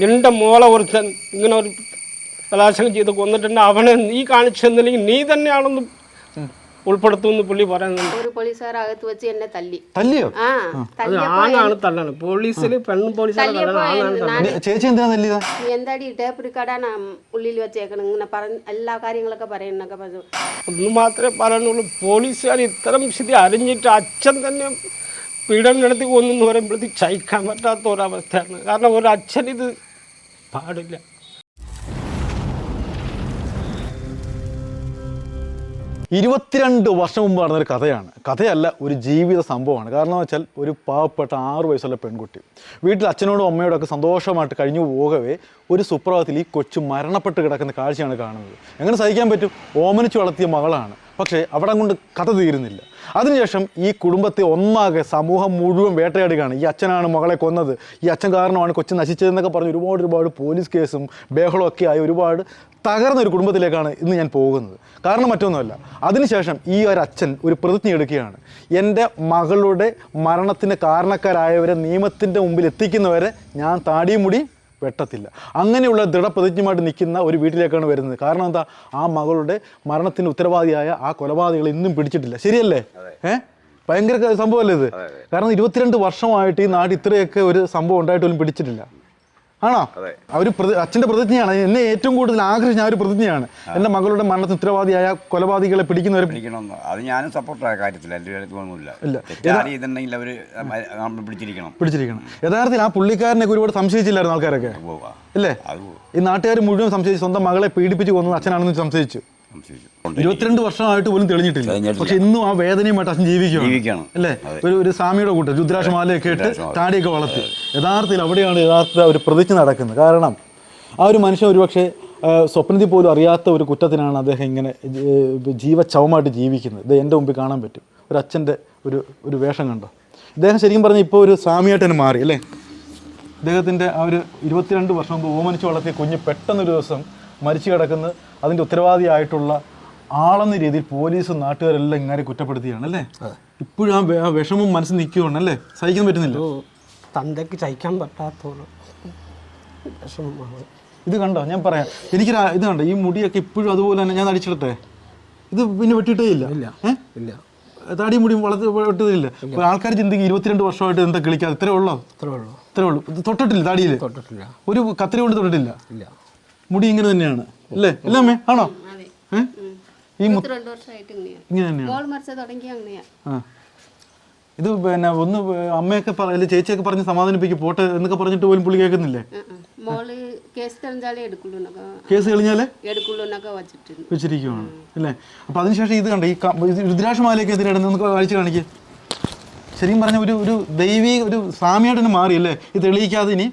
നിന്റെ മോളെ ഒരുത്തൻ ഇങ്ങനെ ഒരു ബലാത്സംഗം ചെയ്ത് കൊന്നിട്ടുണ്ട്. അവനെ നീ കാണിച്ചു തന്നില്ലെങ്കിൽ നീ തന്നെയാണെന്ന് ഉൾപ്പെടുത്തുമെന്ന് പുള്ളി പറയുന്നുണ്ട്. ഒരു പോലീസുകാർ അകത്ത് വെച്ച് എന്നെ തല്ലി. തല്ലിയോ? ആ അത് തല്ലിയപ്പോ ആണാണ് തല്ലാണ്. പോലീസിൽ പെണ്ണും പോലീസുകാരെ തല്ലണം. ആണാണ് തല്ലണം. ഞാൻ ചേച്ചി എന്തിനാ തല്ലിയതാ? നീ എന്താടി ടേപ്പ് റിക്കാർഡാണ് ഉള്ളിൽ വെച്ചേക്കണം? ഇങ്ങനെ പറഞ്ഞ് എല്ലാ കാര്യങ്ങളൊക്കെ പറയുന്നൊക്കെ പറഞ്ഞു. ഒന്ന് മാത്രമേ പറയാനുള്ളൂ. പോലീസുകാർ ഇത്തരം സ്ഥിതി അറിഞ്ഞിട്ട് അച്ഛൻ തന്നെ പീഡനം നടത്തി കൊന്നെന്ന് പറയുമ്പോഴത്തേക്ക് സഹിക്കാൻ പറ്റാത്ത ഒരവസ്ഥയാണ്. കാരണം ഒരു അച്ഛൻ ഇത് പാടില്ല. ഇരുപത്തിരണ്ട് വർഷം മുമ്പ് നടന്നൊരു കഥയാണ്. കഥയല്ല ഒരു ജീവിത സംഭവമാണ്. കാരണം വെച്ചാൽ ഒരു പാവപ്പെട്ട ആറ് വയസ്സുള്ള പെൺകുട്ടി. വീട്ടിൽ അച്ഛനോടും അമ്മയോടും ഒക്കെ സന്തോഷമായിട്ട് കഴിഞ്ഞു പോകവേ ഒരു സുപ്രഭാതത്തിൽ ഈ കൊച്ചു മരണപ്പെട്ട് കിടക്കുന്ന കാഴ്ചയാണ് കാണുന്നത്. എങ്ങനെ സഹിക്കാൻ പറ്റും? ഓമനിച്ച് വളർത്തിയ മകളാണ്. പക്ഷേ അവിടെ കൊണ്ട് കഥ തീരുന്നില്ല. അതിനുശേഷം ഈ കുടുംബത്തെ ഒന്നാകെ സമൂഹം മുഴുവൻ വേട്ടയാടുകയാണ്. ഈ അച്ഛനാണ് മകളെ കൊന്നത്. ഈ അച്ഛൻ കാരണമാണ് കൊച്ചു നശിച്ചതെന്നൊക്കെ പറഞ്ഞ് ഒരുപാട് ഒരുപാട് പോലീസ് കേസും ബഹളവും ഒക്കെ ആയി ഒരുപാട് തകർന്ന ഒരു കുടുംബത്തിലേക്കാണ് ഇന്ന് ഞാൻ പോകുന്നത്. കാരണം മറ്റൊന്നുമല്ല അതിനുശേഷം ഈ ഒരു അച്ഛൻ ഒരു പ്രതിജ്ഞ എടുക്കുകയാണ്. എന്റെ മകളുടെ മരണത്തിന് കാരണക്കാരായവരെ നിയമത്തിന്റെ മുമ്പിൽ എത്തിക്കുന്നവരെ ഞാൻ താടിയും മുടി വെട്ടത്തില്ല. അങ്ങനെയുള്ള ദൃഢപ്രതിജ്ഞമായിട്ട് നിൽക്കുന്ന ഒരു വീട്ടിലേക്കാണ് വരുന്നത്. കാരണം എന്താ? ആ മകളുടെ മരണത്തിന് ഉത്തരവാദിയായ ആ കൊലപാതകൾ ഇന്നും പിടിച്ചിട്ടില്ല. ശരിയല്ലേ? ഏഹ് ഭയങ്കര സംഭവമല്ലേ ഇത്? കാരണം ഇരുപത്തിരണ്ട് വർഷമായിട്ട് ഈ നാട് ഇത്രയൊക്കെ ഒരു സംഭവം ഉണ്ടായിട്ട് പോലും പിടിച്ചിട്ടില്ല. ആണോ? അവർ ഒരു പ്രതി അച്ഛന്റെ പ്രതിജ്ഞയാണ്. എന്നെ ഏറ്റവും കൂടുതൽ ആകർഷിച്ച ആ ഒരു പ്രതിജ്ഞയാണ്. എന്റെ മകളുടെ മരണത്തിന് ഉത്തരവാദിയായ കൊലപാതകളെ പിടിക്കുന്നവരെ പിടിക്കണമെന്ന്. അത് ഞാനും സപ്പോർട്ടായ ഇല്ല. ഇതുണ്ടെങ്കിൽ നമ്മൾ പിടിച്ചിരിക്കണം. പിടിച്ചിരിക്കണം. യഥാർത്ഥത്തിൽ ആ പുള്ളിക്കാരനെ ഒരുപാട് സംശയിച്ചില്ലായിരുന്നു ആൾക്കാരൊക്കെ? അല്ലേ ഇല്ലേ? ഈ നാട്ടുകാർ മുഴുവൻ സംശയിച്ചു സ്വന്തം മകളെ പീഡിപ്പിച്ച് കൊന്നത് അച്ഛനാണെന്ന് സംശയിച്ചു. ഇരുപത്തിരണ്ട് വർഷമായിട്ട് പോലും തെളിഞ്ഞിട്ടില്ല. പക്ഷെ ഇന്നും ആ വേദനയുമായിട്ട് അച്ഛൻ ജീവിക്കുകയാണ്. അല്ലേ? ഒരു ഒരു സ്വാമിയുടെ കൂട്ടം രുദ്രാക്ഷമാലയൊക്കെ ഇട്ട് താടിയൊക്കെ വളർത്തി. യഥാർത്ഥത്തിൽ അവിടെയാണ് യഥാർത്ഥ ഒരു പ്രതിജ്ഞ നടക്കുന്നത്. കാരണം ആ ഒരു മനുഷ്യൻ ഒരുപക്ഷെ സ്വപ്നത്തിൽ പോലും അറിയാത്ത ഒരു കുറ്റത്തിനാണ് അദ്ദേഹം ഇങ്ങനെ ജീവച്ചവമായിട്ട് ജീവിക്കുന്നത്. ഇത് എന്റെ മുമ്പിൽ കാണാൻ പറ്റും. ഒരു അച്ഛന്റെ ഒരു ഒരു വേഷം കണ്ടോ? അദ്ദേഹം ശരിക്കും പറഞ്ഞാൽ ഇപ്പോൾ ഒരു സ്വാമിയായിട്ട് തന്നെ മാറി അല്ലേ? ഇദ്ദേഹത്തിന്റെ ആ ഒരു ഇരുപത്തിരണ്ട് വർഷം മുമ്പ് ഓമനിച്ച് വളർത്തിയ കുഞ്ഞ് പെട്ടെന്നൊരു ദിവസം മരിച്ചു കിടക്കുന്നത് അതിന്റെ ഉത്തരവാദിയായിട്ടുള്ള ആളെന്ന രീതിയിൽ പോലീസും നാട്ടുകാരെല്ലാം ഇങ്ങനെ കുറ്റപ്പെടുത്തിയാണ് അല്ലേ? ഇപ്പോഴും ആ വിഷമം മനസ്സിൽ നിൽക്കുകയാണ് അല്ലേ? സഹിക്കാൻ പറ്റുന്നില്ല. തന്തയ്ക്ക് സഹിക്കാൻ പറ്റാത്തോളം വിഷമമാണ്. ഇത് കണ്ടോ? ഞാൻ പറയാം. എനിക്ക് ഇത് കണ്ടോ? ഈ മുടിയൊക്കെ ഇപ്പോഴും അതുപോലെ തന്നെ ഞാൻ അടിച്ചിടട്ടെ? ഇത് പിന്നെ വെട്ടിയിട്ടേ ഇല്ല? ഇല്ല. ഇല്ല. താടി മുടി വളർത്തി വെട്ടതില്ല ആൾക്കാർ ചിന്തിക്കും ഇരുപത്തിരണ്ട് വർഷമായിട്ട് എന്താ കിളിക്കാതെ? ഇത്രേ ഉള്ളോ? ഇത്രേ ഉള്ളൂ. ഇത്രേ ഉള്ളൂ. തൊട്ടിട്ടില്ല താടിയിൽ തൊട്ടിട്ടില്ല. ഒരു കത്തിരി കൊണ്ട് തൊട്ടിട്ടില്ല? ഇല്ല. മുടി ഇങ്ങനെ തന്നെയാണ്. അല്ലേ അല്ലേ അമ്മേ. ആണോ? ഈ ഇങ്ങനെ ഇത് പിന്നെ ഒന്ന് അമ്മയൊക്കെ പറ ചേച്ചിയൊക്കെ പറഞ്ഞ് സമാധാനിപ്പിക്കും പോട്ടെ എന്നൊക്കെ പറഞ്ഞിട്ട് പോലും പുള്ളി കേൾക്കുന്നില്ലേ. കേസ് തെളിഞ്ഞാലേ എടുക്കുള്ളൂന്നൊക്കെ കേസ് കളിഞ്ഞാലേ എടുക്കുള്ളൂന്നൊക്കെ വച്ചിട്ടുണ്ട്. വെച്ചിരിക്കുവാണ്. അല്ലേ അപ്പൊ അതിനുശേഷം ഇത് കണ്ട ഈ രുദ്രാക്ഷമാലയൊക്കെ എന്തിനാണ് നമുക്ക് വായിച്ചു കാണിക്കുക ശരിക്കും പറഞ്ഞ ഒരു ഒരു ദൈവീ ഒരു സ്വാമിയായിട്ട് തന്നെ മാറി അല്ലേ ഇത് തെളിയിക്കാതെ ഇനി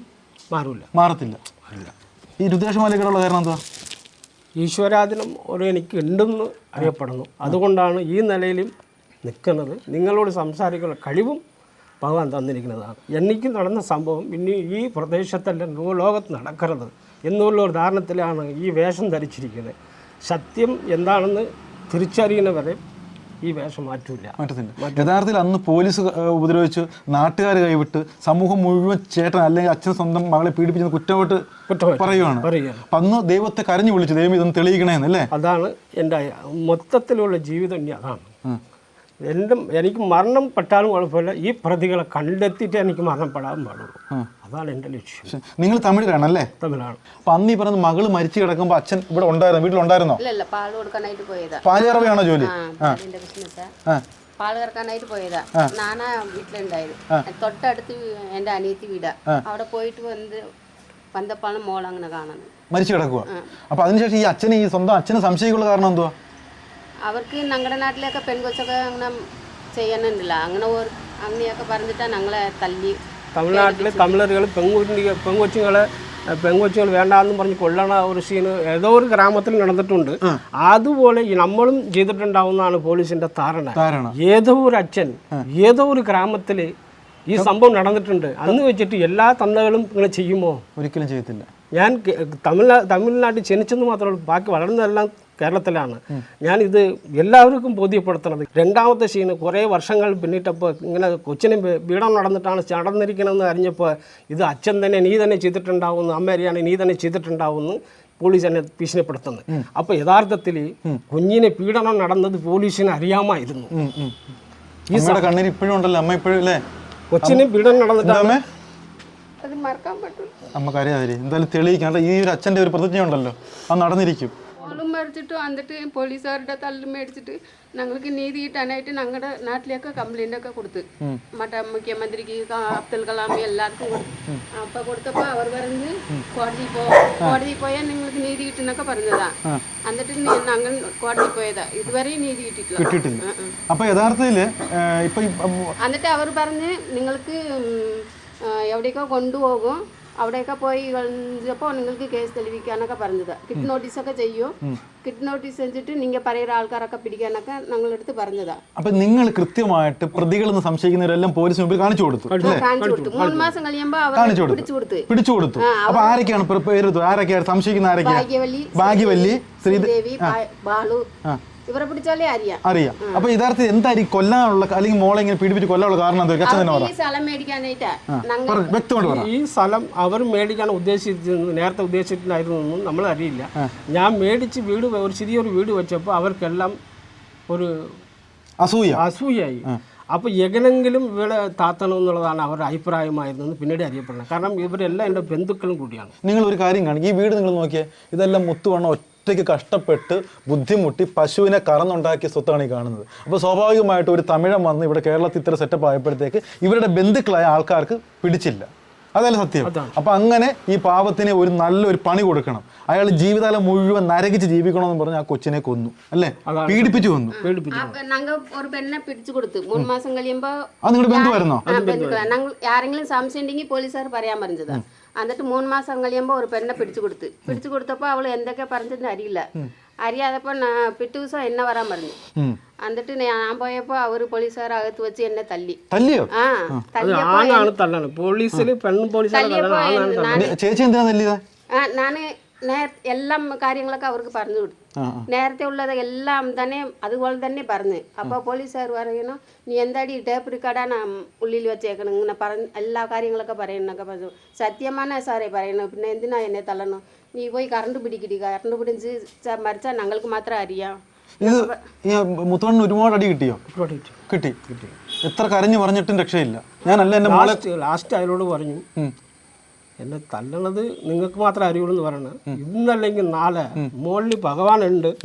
മാറൂല. മാറത്തില്ല. ഈ രുദ്രാക്ഷമാലയൊക്കെ ഉള്ള കാരണം എന്താ ഈശ്വരാധീനം ഒരു എനിക്ക് ഉണ്ടെന്ന് അറിയപ്പെടുന്നു. അതുകൊണ്ടാണ് ഈ നിലയിലും നിൽക്കുന്നത്. നിങ്ങളോട് സംസാരിക്കാനുള്ള കഴിവും ഭഗവാൻ തന്നിരിക്കുന്നതാണ്. എനിക്ക് നടന്ന സംഭവം ഇനി ഈ പ്രദേശത്തല്ല ലോകത്ത് നടക്കരുത് എന്നുള്ള ഒരു ധാരണത്തിലാണ് ഈ വേഷം ധരിച്ചിരിക്കുന്നത്. സത്യം എന്താണെന്ന് തിരിച്ചറിയുന്നവരെ ഈ വേഷം മാറ്റൂല. മാറ്റത്തില്ല. യഥാർത്ഥത്തിൽ അന്ന് പോലീസ് ഉപദ്രവിച്ച് നാട്ടുകാർ കൈവിട്ട് സമൂഹം മുഴുവൻ ചേട്ടൻ അല്ലെങ്കിൽ അച്ഛൻ സ്വന്തം മകളെ പീഡിപ്പിച്ചെന്ന് കുറ്റമായിട്ട് പറയുകയാണ്. അന്ന് ദൈവത്തെ കരഞ്ഞു വിളിച്ചു ദൈവം ഇതൊന്ന് തെളിയിക്കണേന്നല്ലേ? അതാണ് എന്റെ മൊത്തത്തിലുള്ള ജീവിതം ഇനി അതാണ്. എന്റെ എനിക്ക് മരണം പെട്ടാലും കുഴപ്പമില്ല. ഈ പ്രതികളെ കണ്ടെത്തിയിട്ട് എനിക്ക് മരണപ്പെടാൻ പാടുള്ളൂ. അതാണ് എന്റെ ലക്ഷ്യം. നിങ്ങൾ തമിഴരാണല്ലേ തമിഴാണ്. അപ്പൊ അന്ന് ഈ പറഞ്ഞ മകൾ മരിച്ചു കിടക്കുമ്പോൾ അച്ഛൻ ഇവിടെ ഉണ്ടായിരുന്നു? വീട്ടിലുണ്ടായിരുന്നോ? ഇല്ല ഇല്ല പാൽ കൊടുക്കാനായിട്ട് പോയതാ. പാലുകറവയാണോ ജോലി? പാൽ കറക്കാനായിട്ട് പോയതാ. നാനാ വീട്ടിലുണ്ടായിരുന്നു. തൊട്ടടുത്ത് എന്റെ അനിയത്തി വീടാ. അവിടെ പോയിട്ട് വന്ന് വന്നപ്പോഴാണ് മോൾ അങ്ങനെ കാണുന്നത്. മരിച്ചു കിടക്കുക അപ്പൊ അതിനുശേഷം ഈ അച്ഛനെ ഈ സ്വന്തം അച്ഛനെ സംശയിക്കുള്ള കാരണം എന്തുവാ? അവർക്ക് ഞങ്ങളുടെ നാട്ടിലൊക്കെ പെൺകൊച്ചൊക്കെ അങ്ങനെ ചെയ്യണമെന്നില്ല അങ്ങനെ ഒരു അങ്ങനെയൊക്കെ പറഞ്ഞിട്ടാണ് ഞങ്ങളെ തല്ലി തമിഴ്നാട്ടിലെ തമിഴറുകൾ പെൺകുട്ടി പെൺകൊച്ചുങ്ങളെ പെൺകൊച്ചുകൾ വേണ്ടാന്ന് പറഞ്ഞ് കൊല്ലണ ഒരു സീന് ഏതോ ഒരു ഗ്രാമത്തിൽ നടന്നിട്ടുണ്ട്. അതുപോലെ നമ്മളും ചെയ്തിട്ടുണ്ടാവുന്നതാണ് പോലീസിന്റെ ധാരണ. ഏതോ ഒരു അച്ഛൻ ഏതോ ഒരു ഗ്രാമത്തിൽ ഈ സംഭവം നടന്നിട്ടുണ്ട്. അന്ന് വെച്ചിട്ട് എല്ലാ തന്നകളും ഇങ്ങനെ ചെയ്യുമോ? ഒരിക്കലും ചെയ്യത്തില്ല. ഞാൻ തമിഴ്നാട് തമിഴ്നാ തമിഴ്നാട്ടിൽ ജനിച്ചെന്ന് മാത്രമേ ഉള്ളൂ. ബാക്കി വളർന്നതെല്ലാം കേരളത്തിലാണ്. ഞാനിത് എല്ലാവർക്കും ബോധ്യപ്പെടുത്തണത് രണ്ടാമത്തെ സീന് കുറേ വർഷങ്ങൾ പിന്നിട്ടപ്പോൾ ഇങ്ങനെ കൊച്ചിന് പീഡനം നടന്നിട്ടാണ് നടന്നിരിക്കണമെന്ന് അറിഞ്ഞപ്പോൾ ഇത് അച്ഛൻ തന്നെ നീ തന്നെ ചെയ്തിട്ടുണ്ടാവുമെന്ന് അമ്മ അറിയാണ് നീ തന്നെ ചെയ്തിട്ടുണ്ടാവുമെന്ന് പോലീസ് എന്നെ ഭീഷണിപ്പെടുത്തുന്നത് അപ്പോൾ യഥാർത്ഥത്തിൽ കുഞ്ഞിനെ പീഡനം നടന്നത് പോലീസിന് അറിയാമായിരുന്നു. ഈ. ഇപ്പോഴും ഉണ്ടല്ലോ അമ്മ ഇപ്പോഴും അല്ലേ കൊച്ചിന് പീഡനം നടന്നിട്ടാണ് എന്താ അത് മറക്കാൻ പറ്റും നമുക്ക് അറിയാതിരി എന്തായാലും തെളിയിക്കാം. ഈ ഒരു അച്ഛന്റെ ഒരു പ്രതിജ്ഞ ഉണ്ടല്ലോ അത് നടന്നിരിക്കും. മോളും മരിച്ചിട്ട് വന്നിട്ട് പോലീസുകാരുടെ തള്ളും മേടിച്ചിട്ട് ഞങ്ങൾക്ക് നീതി കിട്ടാനായിട്ട് ഞങ്ങളുടെ നാട്ടിലേക്ക് കംപ്ലൈന്റ് ഒക്കെ കൊടുത്ത്. മറ്റേ മുഖ്യമന്ത്രിക്ക് അബ്ദുൽ കലാം എല്ലാവർക്കും കൊടുത്തു. അപ്പൊ കൊടുത്തപ്പോ അവർ പറഞ്ഞ് കോടതി പോ കോടതി പോയാൽ നിങ്ങൾക്ക് നീതി കിട്ടുന്നൊക്കെ പറഞ്ഞതാ. എന്നിട്ട് ഞങ്ങൾ കോടതി പോയതാ. ഇതുവരെ നീതി കിട്ടിയിട്ടില്ല. അപ്പൊ ഈ, എന്നിട്ട് അവർ പറഞ്ഞ് നിങ്ങൾക്ക് എവിടേക്കോ കൊണ്ടുപോകും അവിടെയൊക്കെ പോയി കഴിഞ്ഞപ്പോൾ നിങ്ങൾക്ക് കേസ് തെളിവിക്കാനൊക്കെ പറഞ്ഞത്. കിറ്റ് നോട്ടീസൊക്കെ ചെയ്യും. കിറ്റ് നോട്ടീസ് വെച്ചിട്ട് നിങ്ങൾ പറയുന്ന ആൾക്കാരൊക്കെ പിടിക്കാനൊക്കെ ഞങ്ങളെടുത്ത് പറഞ്ഞതാ. അപ്പൊ നിങ്ങൾ കൃത്യമായിട്ട് പ്രതികളെന്ന് സംശയിക്കുന്നവരെല്ലാം പോലീസ് മുമ്പിൽ കാണിച്ചു കൊടുത്തു കാണിച്ചു കൊടുത്തു. മൂന്ന് മാസം കഴിയുമ്പോൾ അവർ കാണിച്ചു കൊടുത്തു. പിടിച്ചു കൊടുത്ത്. പിടിച്ചു കൊടുത്തു. അപ്പൊ ആരൊക്കെയാണ് പ്രിപ്പയർ പേര് ആരൊക്കെയാണ് സംശയിക്കുന്ന ആരൊക്കെയാണ് ഭാഗ്യവല്ലി ശ്രീദേവി ശ്രീ ബാലു. ഇവരെ പിടിച്ചാലേ അറിയാം. അറിയാം. അപ്പൊ യഥാർത്ഥത്തിൽ എന്തായിരിക്കും കൊല്ലാനുള്ള അല്ലെങ്കിൽ മോളെ ഇങ്ങനെ പീഡിപ്പിച്ച് കൊല്ലാനുള്ള കാരണം എന്താ? അച്ഛൻ തന്നെ പറ. ഈ സ്ഥലം മേടിക്കാനായിട്ടാ ഞങ്ങൾ പറ, വ്യക്തമായിട്ട് പറ. ഈ സ്ഥലം അവർ മേടിക്കാൻ ഉദ്ദേശിച്ചിരുന്നത് നേരത്തെ ഉദ്ദേശിച്ചിട്ടുണ്ടായിരുന്നു നമ്മൾ അറിയില്ല. ഞാൻ മേടിച്ച് വീട് വെ- ഒരു ചെറിയൊരു വീട് വെച്ചപ്പോൾ അവർക്കെല്ലാം ഒരു അസൂയ. അസൂയായി. അപ്പോൾ എങ്ങനെങ്കിലും ഇവിടെ താത്തണം എന്നുള്ളതാണ് അവരുടെ അഭിപ്രായമായിരുന്നെന്ന് പിന്നീട് അറിയപ്പെടുന്നത്. കാരണം ഇവരെല്ലാം എന്റെ ബന്ധുക്കളും കൂടിയാണ്. നിങ്ങൾ ഒരു കാര്യം കാണിക്കും. ഈ വീട് നിങ്ങൾ നോക്കിയേ ഇതെല്ലാം മുത്തുവണ്ണം ഒറ്റയ്ക്ക് കഷ്ടപ്പെട്ട് ബുദ്ധിമുട്ടി പശുവിനെ കറന്നുണ്ടാക്കിയ സ്വത്താണ് ഈ കാണുന്നത്. അപ്പോൾ സ്വാഭാവികമായിട്ട് ഒരു തമിഴൻ വന്ന് ഇവിടെ കേരളത്തിൽ ഇത്ര സെറ്റപ്പ് ആയപ്പോഴത്തേക്ക് ഇവരുടെ ബന്ധുക്കളായ ആൾക്കാർക്ക് പിടിച്ചില്ല. അതല്ല സത്യം? അപ്പൊ അങ്ങനെ ഈ പാവത്തിന് ഒരു നല്ലൊരു പണി കൊടുക്കണം. അയാൾ ജീവിതകാലം മുഴുവൻ നരകിച്ച് ജീവിക്കണം എന്ന് പറഞ്ഞ് ആ കൊച്ചിനെ കൊന്നു. അല്ലേ? പീഡിപ്പിച്ചു കൊന്നു. ഒരു പെണ്ണെ പിടിച്ചു കൊടുത്തു. മൂന്ന് മാസം കഴിയുമ്പോ അത് നിങ്ങളുടെ ബന്ധുവായിരുന്നോ? ആ, ബന്ധുക്കളാ. ആരെങ്കിലും സംശയം ഉണ്ടെങ്കിൽ പോലീസുകാർ പറയാൻ പറഞ്ഞതാ. എന്നിട്ട് മൂന്ന് മാസം കഴിയുമ്പോൾ ഒരു പെണ്ണെ പിടിച്ചു കൊടുത്ത് പിടിച്ചു കൊടുത്തപ്പോൾ അവൾ എന്തൊക്കെ പറഞ്ഞിട്ട് അറിയില്ല അറിയാതപ്പോൾ ഞാൻ പിറ്റേ ദിവസം എന്നെ വരാൻ പറഞ്ഞു ഉം. എന്നിട്ട് ഞാൻ പോയപ്പോൾ അവർ പോലീസുകാർ അകത്ത് വെച്ച് എന്നെ തല്ലി തല്ലിയോ ആ അത് തല്ലിയപ്പോൾ ആണാണ് തള്ളാണ് പോലീസിൽ പെണ്ണും പോലീസുകാരെ തല്ലിയപ്പോൾ തള്ളാണ് ആണാണ് തള്ളാണ് ദേ, ചേച്ചി എന്തിനാ തല്ലിയതാ ആ ഞാൻ എല്ലാം കാര്യങ്ങളൊക്കെ അവർക്ക് പറഞ്ഞു കൊടുത്തു. നേരത്തെ ഉള്ളത് എല്ലാം തന്നെ അതുപോലെ തന്നെ പറഞ്ഞു. അപ്പോൾ പോലീസുകാർ പറയണം നീ എന്താടി ടേപ്പ് റിക്കാർഡാണ് ഉള്ളിൽ വെച്ചേക്കണം? ഇങ്ങനെ പറഞ്ഞ് എല്ലാ കാര്യങ്ങളൊക്കെ പറയണൊക്കെ പറഞ്ഞു. സത്യമാണ് സാറേ പറയണം പിന്നെ എന്തിനാ എന്നെ തള്ളണം? നീ പോയി കറണ്ട് പിടിക്കിടി. കറണ്ട് പിടിച്ച് മരിച്ചാൽ ഞങ്ങൾക്ക് മാത്രം അറിയാം. ഇത് ഈ മുത്തോണിന് ഒരുപാട് അടി കിട്ടിയോ? കിട്ടി. കിട്ടി. എത്ര കരഞ്ഞു പറഞ്ഞിട്ടും രക്ഷയില്ല. ഞാനല്ല എന്റെ ലാസ്റ്റ് അയാളോട് പറഞ്ഞു. എന്നെ തല്ലണത് നിങ്ങൾക്ക് മാത്രം അറിയുള്ളൂ എന്ന് പറയണത് ഇന്നല്ലെങ്കിൽ നാളെ മുകളിൽ ഭഗവാനുണ്ട്.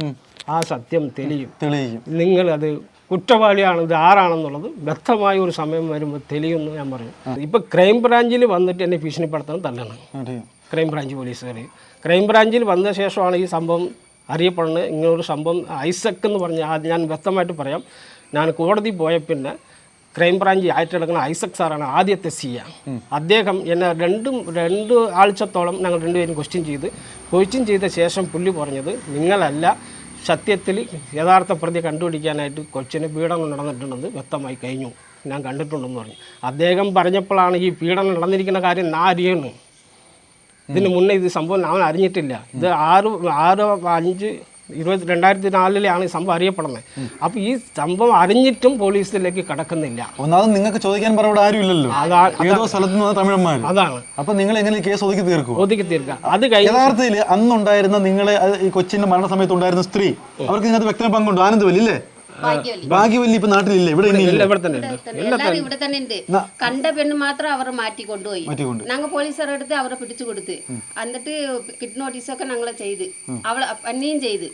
ആ സത്യം തെളിയും. തെളിയും. നിങ്ങൾ അത് കുറ്റവാളിയാണ് ഇത് ആരാണെന്നുള്ളത് വ്യക്തമായ ഒരു സമയം വരുമ്പോൾ തെളിയുമെന്ന് ഞാൻ പറയും. ഇപ്പൊ ക്രൈം ബ്രാഞ്ചിൽ വന്നിട്ട് എന്നെ ഭീഷണിപ്പെടുത്തണം തല്ലണം. ക്രൈംബ്രാഞ്ച് ക്രൈം ബ്രാഞ്ച് പോലീസുകാർ. ക്രൈം ബ്രാഞ്ചിൽ വന്ന ശേഷമാണ് ഈ സംഭവം അറിയപ്പെടുന്നത്. ഇങ്ങനൊരു സംഭവം ഐസക് എന്ന് പറഞ്ഞ ഞാൻ വ്യക്തമായിട്ട് പറയാം. ഞാൻ കോടതി പോയ പിന്നെ ക്രൈം ബ്രാഞ്ച് ഏറ്റെടുക്കുന്ന ഐസക് സാറാണ് ആദ്യത്തെ സി അദ്ദേഹം എന്നെ രണ്ടും രണ്ട് ആഴ്ചത്തോളം ഞങ്ങൾ രണ്ടുപേരും ക്വസ്റ്റ്യൻ ചെയ്ത്. ക്വസ്റ്റ്യൻ ചെയ്ത ശേഷം പുള്ളി പറഞ്ഞത് നിങ്ങളല്ല സത്യത്തിൽ യഥാർത്ഥ പ്രതി കണ്ടുപിടിക്കാനായിട്ട് കൊച്ചിന് പീഡനം നടന്നിട്ടുണ്ടെന്ന് വ്യക്തമായി കഴിഞ്ഞു. ഞാൻ കണ്ടിട്ടുണ്ടെന്ന് പറഞ്ഞു. അദ്ദേഹം പറഞ്ഞപ്പോഴാണ് ഈ പീഡനം നടന്നിരിക്കുന്ന കാര്യം ഞാൻ അറിയുന്നു ഇതിന് മുന്നേ ഇത് സംഭവം ഞാൻ അറിഞ്ഞിട്ടില്ല. ഇത് ആറ് ആറ് അഞ്ച് ഇരുപത്തി രണ്ടായിരത്തി നാലിലാണ് ഈ സംഭവം അറിയപ്പെടുന്നത്. അപ്പോൾ ഈ സംഭവം അറിഞ്ഞിട്ടും പോലീസിലേക്ക് കടക്കുന്നില്ല. ഒന്നാമത് നിങ്ങൾക്ക് ചോദിക്കാൻ പറ ആരുമില്ലല്ലോ. ആരും ഇല്ലല്ലോ ഏതോ സ്ഥലത്ത് നിന്ന് തമിഴന്മാർ അതാണ്. അപ്പൊ നിങ്ങൾ എങ്ങനെ കേസ് ഒതുക്കി തീർക്കും ഒതുക്കി തീർക്കുക. അത് കഴിഞ്ഞ് യഥാർത്ഥത്തിൽ അന്നുണ്ടായിരുന്ന നിങ്ങളെ ഈ കൊച്ചിന്റെ മരണസമയത്ത് ഉണ്ടായിരുന്ന സ്ത്രീ അവർക്ക് ഇതിനകത്ത് വ്യക്തമായ പങ്കുണ്ട്. ആനന്ദവല്ലി ഭാഗ്യവല്ലി. ഇപ്പൊ നാട്ടിലില്ലേ ഇവിടെ ഇനി ഇവിടെ തന്നെ ഉണ്ട്. എല്ലാരും ഇവിടെ തന്നെ ഉണ്ട്. കണ്ട പെണ്ണ് മാത്രം അവർ മാറ്റി കൊണ്ടുപോയി ഞങ്ങൾ പോലീസുകാരെ അടുത്ത് അവരെ പിടിച്ചു കൊടുത്ത്. എന്നിട്ട് കിഡ് നോട്ടീസൊക്കെ ഞങ്ങളെ ചെയ്ത്. അവളെ പന്നിയും ചെയ്ത്.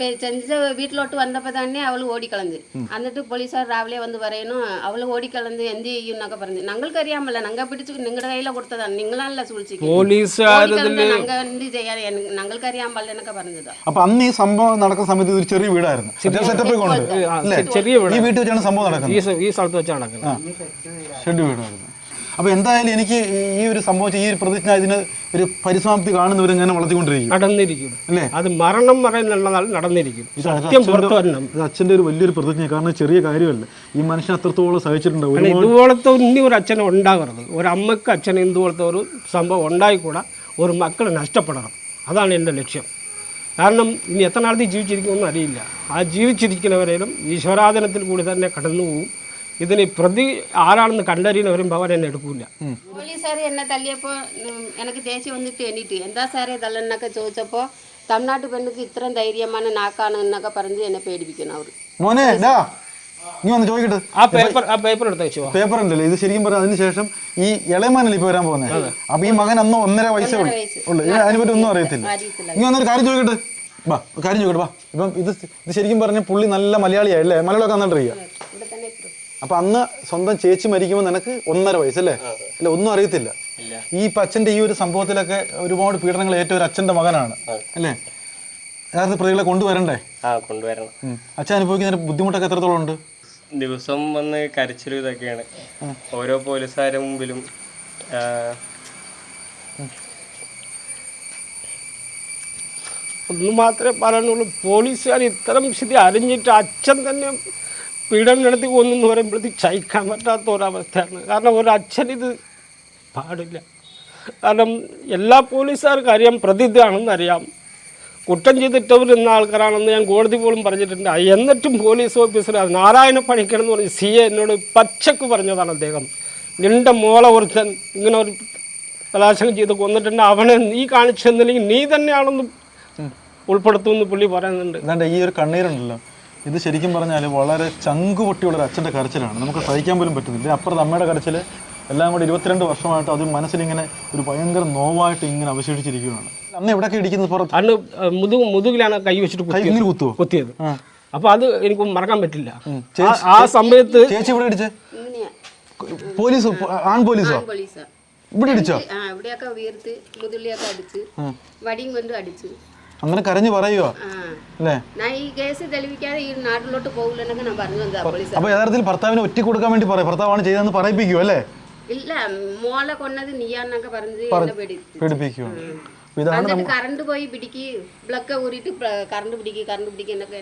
പെ- ചെഞ്ച വീട്ടിലോട്ട് വന്നപ്പോൾ തന്നെ അവൾ ഓടിക്കളഞ്ഞ്. എന്നിട്ട് പോലീസുകാർ രാവിലെ വന്ന് പറയുന്നു അവൾ ഓടിക്കളഞ്ഞ് എന്ത് ചെയ്യും എന്നൊക്കെ പറഞ്ഞു. ഞങ്ങൾക്കറിയാമല്ല ഞങ്ങൾ പിടിച്ചു നിങ്ങളുടെ കയ്യിലെ കൊടുത്തതാണ്. നിങ്ങളല്ല സൂക്ഷിക്കുന്നത് പോലീസുകാർ ഞങ്ങൾ എന്ത് ചെയ്യാൻ ഞങ്ങൾക്കറിയാൻ പാടില്ല എന്നൊക്കെ പറഞ്ഞതാ. അപ്പൊ അന്ന് ഈ സംഭവം നടക്കുന്ന സമയത്ത് ഇതൊരു ചെറിയ വീടായിരുന്നു. സെറ്റപ്പ് കൊണ്ട് ചെറിയ വീട് ഈ വീട്ടിൽ വെച്ചാണ് സംഭവം നടക്കുന്നത്. ഈ സ്ഥലത്ത് വെച്ച് നടക്കുന്നത്. ഷെഡ് വീടായിരുന്നു. അപ്പൊ എന്തായാലും എനിക്ക് ഈ- ഒരു സംഭവിച്ച ഈ ഒരു പ്രതിജ്ഞ ഇതിന് ഒരു പരിസമാപ്തി കാണുന്നവരെ ഞാൻ വളർത്തിക്കൊണ്ടിരിക്കും നടന്നിരിക്കും അല്ലേ? അത് മരണം പറയുന്നുള്ള നടന്നിരിക്കും സത്യം പുറത്തു വരണം ഇത് അച്ഛന്റെ ഒരു വലിയൊരു പ്രതിജ്ഞ. കാരണം ചെറിയ കാര്യമല്ല. ഈ മനുഷ്യൻ അത്രത്തോളം സഹിച്ചിട്ടുണ്ട്. ഇതുപോലത്തെ ഇനി ഒരു അച്ഛൻ ഉണ്ടാകരുത്. ഒരു അമ്മയ്ക്ക് അച്ഛന് ഇതുപോലത്തെ ഒരു സംഭവം ഉണ്ടായിക്കൂടാ. ഒരു മക്കളെ നഷ്ടപ്പെടണം. അതാണ് എന്റെ ലക്ഷ്യം. കാരണം ഇനി എത്ര നാളത്തെ ജീവിച്ചിരിക്കുമെന്ന് അറിയില്ല. ആ ജീവിച്ചിരിക്കുന്നവരേലും ഈശ്വരാധനത്തിൽ കൂടി തന്നെ കടന്നു പോകും ഇതിന് പ്രതി ആരാണെന്ന് കണ്ടറിയുന്നവരും ഭവൻ എന്നെ പോലീസ് പോലീസുകാർ എന്നെ തല്ലിയപ്പോൾ എനിക്ക് ദേഷ്യം വന്നിട്ട് എണീറ്റ്. എന്താ സാറേ തള്ളെന്നൊക്കെ ചോദിച്ചപ്പോൾ തമിഴ്നാട്ട് പെണ്ണുക്ക് ഇത്രയും ധൈര്യമാണ് നാക്കാണ് എന്നൊക്കെ പറഞ്ഞ് എന്നെ പേടിപ്പിക്കണം അവർ മോനെ നീ ഒന്ന് ചോദിക്കട്ടെ. ആ പേപ്പർ ആ പേപ്പർ എടുത്ത് വെച്ചോ പേപ്പർ ഉണ്ടല്ലോ ഇത് ശരിക്കും പറഞ്ഞാൽ അതിനുശേഷം ഈ ഇളയമാനല്ലേ ഇപ്പൊ വരാൻ പോകുന്നത് അപ്പൊ ഈ മകൻ അന്ന് ഒന്നര വയസ്സേ ഉള്ളൂ. ഉള്ളു. അതിനെപ്പറ്റി ഒന്നും അറിയത്തില്ല. നീ വന്നൊരു കാര്യം ചോദിക്കട്ടെ. വാ കാര്യം ചോദിക്കട്ടെ വാ. ഇപ്പം ഇത് ഇത് ശരിക്കും പറഞ്ഞ പുള്ളി നല്ല മലയാളിയായല്ലേ മലയാളമൊക്കെ നന്നായിട്ട് അറിയാം. അപ്പൊ അന്ന് സ്വന്തം ചേച്ചി മരിക്കുമ്പോൾ നിനക്ക് ഒന്നര വയസ്സല്ലേ? അല്ല ഒന്നും അറിയത്തില്ല. ഈ ഇപ്പൊ അച്ഛന്റെ ഈ ഒരു സംഭവത്തിലൊക്കെ ഒരുപാട് പീഡനങ്ങൾ ഏറ്റ ഒരു അച്ഛന്റെ മകനാണ്. അല്ലേ? യഥാർത്ഥ പ്രതികളെ കൊണ്ടുവരണ്ടേ? ആ കൊണ്ടുവരണം. അച്ഛൻ അനുഭവിക്കുന്ന ബുദ്ധിമുട്ടൊക്കെ എത്രത്തോളം ഉണ്ട്? ദിവസം വന്ന് കരച്ചിലും ഇതൊക്കെയാണ്. ഓരോ പോലീസുകാരുടെ മുമ്പിലും ഒന്ന് മാത്രമേ പറയാനുള്ളൂ. പോലീസുകാർ ഇത്തരം സ്ഥിതി അറിഞ്ഞിട്ട് അച്ഛൻ തന്നെ പീഡനം നടത്തി കൊന്നെന്ന് പറയുമ്പോഴത്തേക്ക് സഹിക്കാൻ പറ്റാത്ത ഒരവസ്ഥയാണ് കാരണം ഒരു അച്ഛൻ ഇത് പാടില്ല. കാരണം എല്ലാ പോലീസുകാർക്കും അറിയാം പ്രതിയാണെന്ന് അറിയാം. കുറ്റം ചെയ്തിട്ടവർ ഇന്ന ആൾക്കാരാണെന്ന് ഞാൻ കോടതി പോലും പറഞ്ഞിട്ടുണ്ട് എന്നിട്ടും പോലീസ് ഓഫീസർ നാരായണ പണിക്കണമെന്ന് എന്ന് പറഞ്ഞ സി എ എന്നോട് പച്ചക്ക് പറഞ്ഞതാണ് അദ്ദേഹം. നിണ്ട മോളെ ഒരുത്തൻ ഇങ്ങനെ ഒരു ബലാത്സംഗം ചെയ്ത് കൊന്നിട്ടുണ്ട്. അവനെ നീ കാണിച്ചു തന്നില്ലെങ്കിൽ നീ തന്നെയാണെന്ന് ഉൾപ്പെടുത്തുമെന്ന് പുള്ളി പറയുന്നുണ്ട്. ഈ ഒരു കണ്ണീരുണ്ടല്ലോ. ഇത് ശരിക്കും പറഞ്ഞാൽ വളരെ ചങ്കു പൊട്ടിയുള്ളൊരു അച്ഛന്റെ കരച്ചിലാണ്. നമുക്ക് സഹിക്കാൻ പോലും പറ്റുന്നില്ല. അപ്പുറത്ത് അമ്മയുടെ കരച്ചിൽ എല്ലാം കൂടി ഇരുപത്തിരണ്ട് വർഷമായിട്ട് അത് മനസ്സിലിങ്ങനെ ഒരു ഭയങ്കര നോവായിട്ട് ഇങ്ങനെ അവശേഷിച്ചിരിക്കുകയാണ്. അന്ന് എവിടെയൊക്കെ ഇടിക്കുന്നത് പുറത്ത്? അന്ന് മുതുക് മുതുകിലാണ് കൈ വെച്ചിട്ട് കുത്തുവോ? കുത്തിയത്. അപ്പൊ അത് എനിക്ക് മറക്കാൻ പറ്റില്ല. ആ- സമയത്ത് ചേച്ചി ഇവിടെ ഇടിച്ചേ? പോലീസ്? ആൺ പോലീസോ? പോലീസാ. ഇവിടെ ഇടിച്ചോ? ആ ഇവിടെയൊക്കെ വീർത്ത് മുതുള്ളിയൊക്കെ അടിച്ച് വടിയും കൊണ്ടും അടിച്ചു. അങ്ങനെ കരഞ്ഞു പറയുക അല്ലേ? അപ്പൊ യഥാർത്ഥത്തിൽ ഭർത്താവിനെ ഒറ്റ കൊടുക്കാൻ വേണ്ടി പറയാം. ഭർത്താവാണ് ചെയ്തതെന്ന് പറയിപ്പിക്കുവോ അല്ലേ? ഇല്ല മോളെ കൊന്നത് നീയാന്നൊക്കെ പറഞ്ഞ് കറണ്ട് പോയി പിടിക്ക് ബ്ലക്ക് ഊരിട്ട് കറണ്ട് പിടിക്ക് കറണ്ട് പിടിക്ക് എന്നൊക്കെ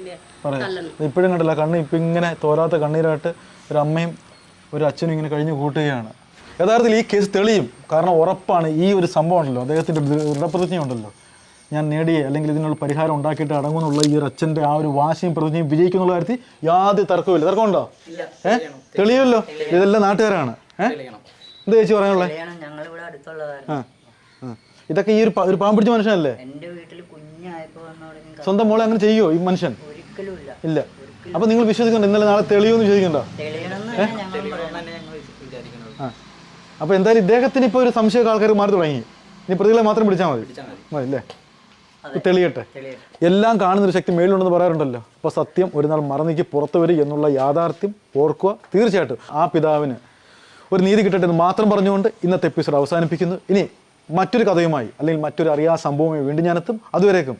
ഇപ്പോഴും കണ്ടില്ല. കണ്ണ് ഇപ്പം ഇങ്ങനെ തോരാത്ത കണ്ണീരായിട്ട് ഒരു അമ്മയും ഒരു അച്ഛനും ഇങ്ങനെ കഴിഞ്ഞു കൂട്ടുകയാണ്. യഥാർത്ഥത്തിൽ ഈ കേസ് തെളിയും. കാരണം ഉറപ്പാണ് ഈ ഒരു സംഭവം ഉണ്ടല്ലോ. അദ്ദേഹത്തിന്റെ ദൃഢപ്രതിജ്ഞ ഉണ്ടല്ലോ ഞാൻ നേടിയേ അല്ലെങ്കിൽ ഇതിനുള്ള പരിഹാരം ഉണ്ടാക്കിയിട്ട് അടങ്ങുന്നുള്ള ഈ ഒരു അച്ഛന്റെ ആ ഒരു വാശിയും പ്രതിജ്ഞയും വിജയിക്കുന്നുള്ള കാര്യത്തിൽ യാതൊരു തർക്കമില്ല തർക്കമുണ്ടോ? ഏഹ് തെളിയുമല്ലോ. ഇതെല്ലാം നാട്ടുകാരാണ്. ഏഹ് എന്ത് ചേച്ചി പറയാനുള്ളത്. ഇതൊക്കെ ഈ ഒരു പാമ്പ് ഒരു പാവം പിടിച്ച മനുഷ്യനല്ലേ സ്വന്തം മോളെ അങ്ങനെ ചെയ്യുമോ ഈ മനുഷ്യൻ? ഇല്ല. അപ്പൊ നിങ്ങൾ വിശ്വസിക്കണ്ടോ ഇന്നലെ നാളെ തെളിയുമെന്ന് ആ. അപ്പൊ എന്തായാലും ഇദ്ദേഹത്തിന് ഇപ്പൊ ഒരു സംശയമൊക്കെ ആൾക്കാർ മാറി തുടങ്ങി. ഇനി പ്രതികളെ മാത്രം പിടിച്ചാൽ മതി. മതി. അല്ലേ തെളിയട്ടെ. എല്ലാം കാണുന്നൊരു ശക്തി മേളിലുണ്ടെന്ന് പറയാറുണ്ടല്ലോ. അപ്പോൾ സത്യം ഒരു നാൾ മറന്നിക്ക് പുറത്തു വരും എന്നുള്ള യാഥാർത്ഥ്യം ഓർക്കുക തീർച്ചയായിട്ടും ആ പിതാവിന് ഒരു നീതി കിട്ടട്ടെ എന്ന് മാത്രം പറഞ്ഞുകൊണ്ട് ഇന്നത്തെ എപ്പിസോഡ് അവസാനിപ്പിക്കുന്നു. ഇനി മറ്റൊരു കഥയുമായി അല്ലെങ്കിൽ മറ്റൊരു അറിയാ സംഭവമായി വീണ്ടും ഞാനെത്തും. അതുവരേക്കും